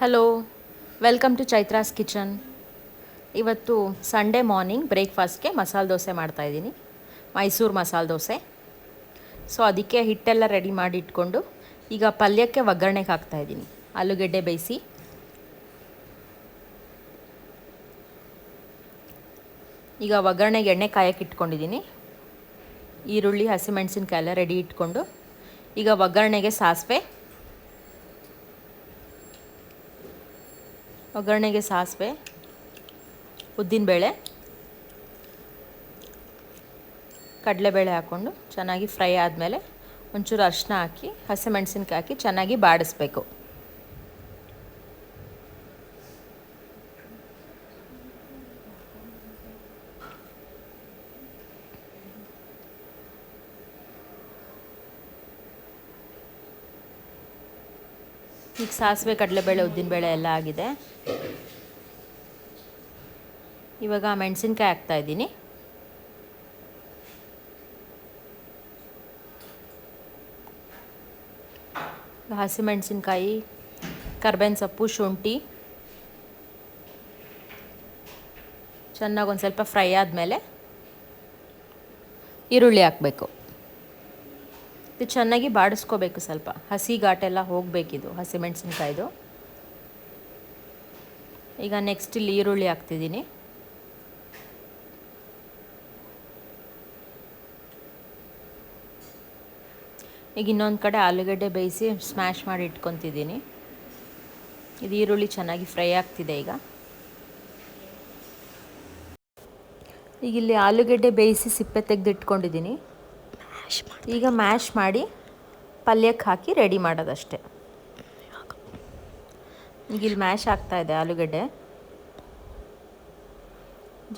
Hello welcome to Chaitra's kitchen ಇವತ್ತು Sunday morning ಬ್ರೇಕ್ಫಾಸ್ಟ್ಗೆ ಮಸಾಲೆ ದೋಸೆ ಮಾಡ್ತಾಯಿದ್ದೀನಿ ಮೈಸೂರು ಮಸಾಲೆ ದೋಸೆ. ಸೊ ಅದಕ್ಕೆ ಹಿಟ್ಟೆಲ್ಲ ರೆಡಿ ಮಾಡಿ ಇಟ್ಕೊಂಡು ಈಗ ಪಲ್ಯಕ್ಕೆ ಒಗ್ಗರಣೆಗೆ ಹಾಕ್ತಾಯಿದ್ದೀನಿ ಆಲೂಗೆಡ್ಡೆ ಬೇಯಿಸಿ. ಈಗ ಒಗ್ಗರಣೆಗೆ ಎಣ್ಣೆ ಕಾಯಕ್ಕೆ ಇಟ್ಕೊಂಡಿದ್ದೀನಿ. ಈರುಳ್ಳಿ ಹಸಿಮೆಣಸಿನ್ಕಾಯೆಲ್ಲ ರೆಡಿ ಇಟ್ಕೊಂಡು ಈಗ ಒಗ್ಗರಣೆಗೆ ಸಾಸಿವೆ ಒಗ್ಗರಣೆಗೆ ಸಾಸಿವೆ ಉದ್ದಿನಬೇಳೆ ಕಡಲೆಬೇಳೆ ಹಾಕ್ಕೊಂಡು ಚೆನ್ನಾಗಿ ಫ್ರೈ ಆದಮೇಲೆ ಒಂಚೂರು ಅರಿಶಿನ ಹಾಕಿ, ಹಸಿಮೆಣಸಿನ್ಕಾಯಿ ಹಾಕಿ ಚೆನ್ನಾಗಿ ಬಾಡಿಸ್ಬೇಕು. ಈಗ ಸಾಸಿವೆ, ಕಡಲೆಬೇಳೆ, ಉದ್ದಿನಬೇಳೆ ಎಲ್ಲ ಆಗಿದೆ. ಇವಾಗ ಮೆಣಸಿನ್ಕಾಯಿ ಹಾಕ್ತಾಯಿದ್ದೀನಿ ಹಸಿಮೆಣಸಿನ್ಕಾಯಿ ಕರ್ಬೇವಿನ ಸೊಪ್ಪು, ಶುಂಠಿ. ಚೆನ್ನಾಗಿ ಒಂದು ಸ್ವಲ್ಪ ಫ್ರೈ ಆದಮೇಲೆ ಈರುಳ್ಳಿ ಹಾಕಬೇಕು. ಇದು ಚೆನ್ನಾಗಿ ಬಾಡಿಸ್ಕೋಬೇಕು ಸ್ವಲ್ಪ. ಹಸಿ ಘಾಟೆಲ್ಲ ಹೋಗಬೇಕಿದು ಹಸಿಮೆಣಸಿನ್ಕಾಯ್ದು ಈಗ ನೆಕ್ಸ್ಟ್ ಇಲ್ಲಿ ಈರುಳ್ಳಿ ಹಾಕ್ತಿದ್ದೀನಿ. ಈಗ ಇನ್ನೊಂದು ಕಡೆ ಆಲೂಗಡ್ಡೆ ಬೇಯಿಸಿ ಸ್ಮ್ಯಾಶ್ ಮಾಡಿ ಇಟ್ಕೊತಿದ್ದೀನಿ. ಇದು ಈರುಳ್ಳಿ ಚೆನ್ನಾಗಿ ಫ್ರೈ ಆಗ್ತಿದೆ ಈಗ. ಈಗ ಇಲ್ಲಿ ಆಲೂಗಡ್ಡೆ ಬೇಯಿಸಿ ಸಿಪ್ಪೆ ಈಗ ಮ್ಯಾಶ್ ಮಾಡಿ ಪಲ್ಯಕ್ಕೆ ಹಾಕಿ ರೆಡಿ ಮಾಡೋದಷ್ಟೆ. ಈಗ ಇಲ್ಲಿ ಮ್ಯಾಶ್ ಆಗ್ತಾ ಇದೆ ಆಲೂಗಡ್ಡೆ.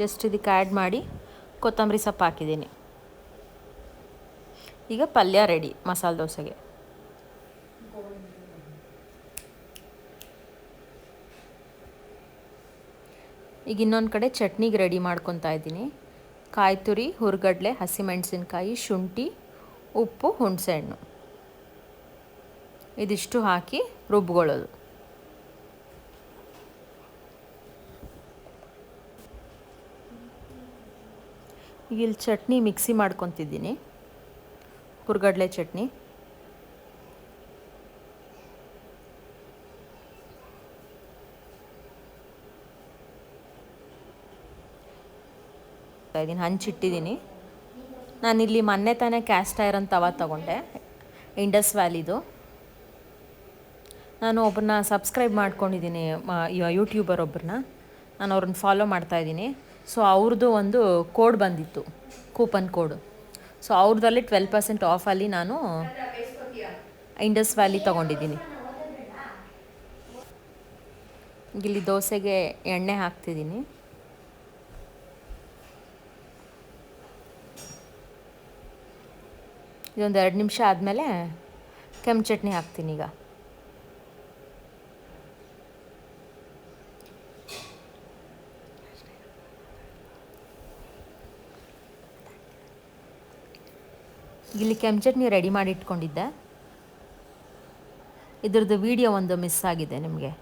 ಜಸ್ಟ್ ಇದಕ್ಕೆ ಆ್ಯಡ್ ಮಾಡಿ ಕೊತ್ತಂಬರಿ ಸೊಪ್ಪು ಹಾಕಿದ್ದೀನಿ. ಈಗ ಪಲ್ಯ ರೆಡಿ ಮಸಾಲೆ ದೋಸೆಗೆ. ಈಗ ಇನ್ನೊಂದು ಕಡೆ ಚಟ್ನಿಗೆ ರೆಡಿ ಮಾಡ್ಕೊತಾ ಇದ್ದೀನಿ. ಕಾಯಿ ತುರಿ ಹುರ್ಗಡ್ಲೆ, ಹಸಿಮೆಣಸಿನ್ಕಾಯಿ, ಶುಂಠಿ ಉಪ್ಪು ಹುಣಸೆಹಣ್ಣು. ಇದಿಷ್ಟು ಹಾಕಿ ರುಬ್ಕೊಳ್ಳೋದು. ಇಲ್ಲಿ ಚಟ್ನಿ ಮಿಕ್ಸಿ ಮಾಡ್ಕೊತಿದ್ದೀನಿ. ಹುರ್ಗಡ್ಲೆ ಚಟ್ನಿ. ಹಂಚಿಟ್ಟಿದ್ದೀನಿ. ನಾನಿಲ್ಲಿ ಮೊನ್ನೆ ತಾನೇ ಕ್ಯಾಸ್ಟ್ ಐರನ್ ತವ ತಗೊಂಡೆ. ಇಂಡಸ್ ವ್ಯಾಲಿದು ನಾನು ಒಬ್ಬರನ್ನ ಸಬ್ಸ್ಕ್ರೈಬ್ ಮಾಡ್ಕೊಂಡಿದ್ದೀನಿ ಯೂಟ್ಯೂಬರ್ ಒಬ್ಬರನ್ನ ನಾನು ಅವ್ರನ್ನ ಫಾಲೋ ಮಾಡ್ತಾಯಿದ್ದೀನಿ ಸೊ ಅವ್ರದ್ದು ಒಂದು ಕೋಡ್ ಬಂದಿತ್ತು ಕೂಪನ್ ಕೋಡು ಸೊ ಅವ್ರದ್ದಲ್ಲಿ ಟ್ವೆಲ್ ಪರ್ಸೆಂಟ್ ಆಫಲ್ಲಿ ನಾನು ಇಂಡಸ್ ವ್ಯಾಲಿ ತೊಗೊಂಡಿದ್ದೀನಿ. ಇಲ್ಲಿ ದೋಸೆಗೆ ಎಣ್ಣೆ ಹಾಕ್ತಿದ್ದೀನಿ. ಇದೊಂದು ಎರಡು ನಿಮಿಷ ಆದಮೇಲೆ ಕೆಂಪು ಚಟ್ನಿ ಹಾಕ್ತೀನಿ ಈಗ. ಇಲ್ಲಿ ಕೆಂಪು ಚಟ್ನಿ ರೆಡಿ ಮಾಡಿ ಇಟ್ಕೊಂಡಿದ್ದೆ. ಇದ್ರದ್ದು ವಿಡಿಯೋ ಒಂದು ಮಿಸ್ ಆಗಿದೆ ನಿಮಗೆ.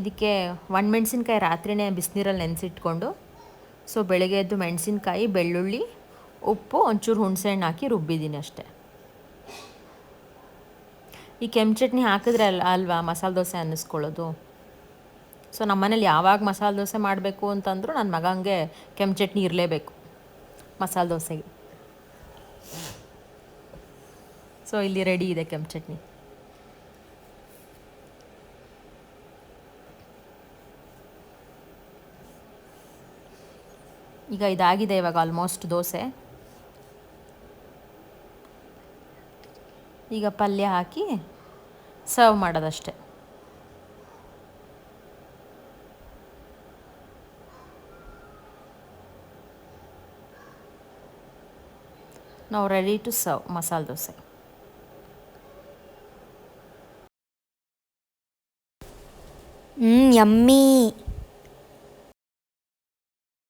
ಇದಕ್ಕೆ ಒಣಮೆಣ್ಸಿನ್ಕಾಯಿ ರಾತ್ರಿನೇ ಬಿಸಿನೀರಲ್ಲಿ ನೆನೆಸಿಟ್ಕೊಂಡು, ಸೊ ಬೆಳಗ್ಗೆ ಎದ್ದು ಮೆಣಸಿನ್ಕಾಯಿ, ಬೆಳ್ಳುಳ್ಳಿ ಉಪ್ಪು, ಒಂಚೂರು ಹುಣಸೆಹಣ್ಣು ಹಾಕಿ ರುಬ್ಬಿದ್ದೀನಿ ಅಷ್ಟೇ. ಈ ಕೆಂಪು ಚಟ್ನಿ ಹಾಕಿದ್ರೆ ಅಲ್ಲ ಅಲ್ವಾ ಮಸಾಲೆ ದೋಸೆ ಅನ್ನಿಸ್ಕೊಳ್ಳೋದು? ಸೊ, ನಮ್ಮ ಮನೇಲಿ ಯಾವಾಗ ಮಸಾಲೆ ದೋಸೆ ಮಾಡಬೇಕು ಅಂತಂದರೂ ನನ್ನ ಮಗಂಗೆ ಕೆಂಪು ಚಟ್ನಿ ಇರಲೇಬೇಕು, ಮಸಾಲೆ ದೋಸೆಗೆ. ಸೊ, ಇಲ್ಲಿ ರೆಡಿ ಇದೆ ಕೆಂಪು ಚಟ್ನಿ. ಈಗ ಇದಾಗಿದೆ ಇವಾಗ ಆಲ್ಮೋಸ್ಟ್ ದೋಸೆ. ಈಗ ಪಲ್ಯ ಹಾಕಿ ಸರ್ವ್ ಮಾಡೋದಷ್ಟೆ. ನಾವು ready to serve masala dosa. ಹ್ಞೂ ಯಮ್ಮಿ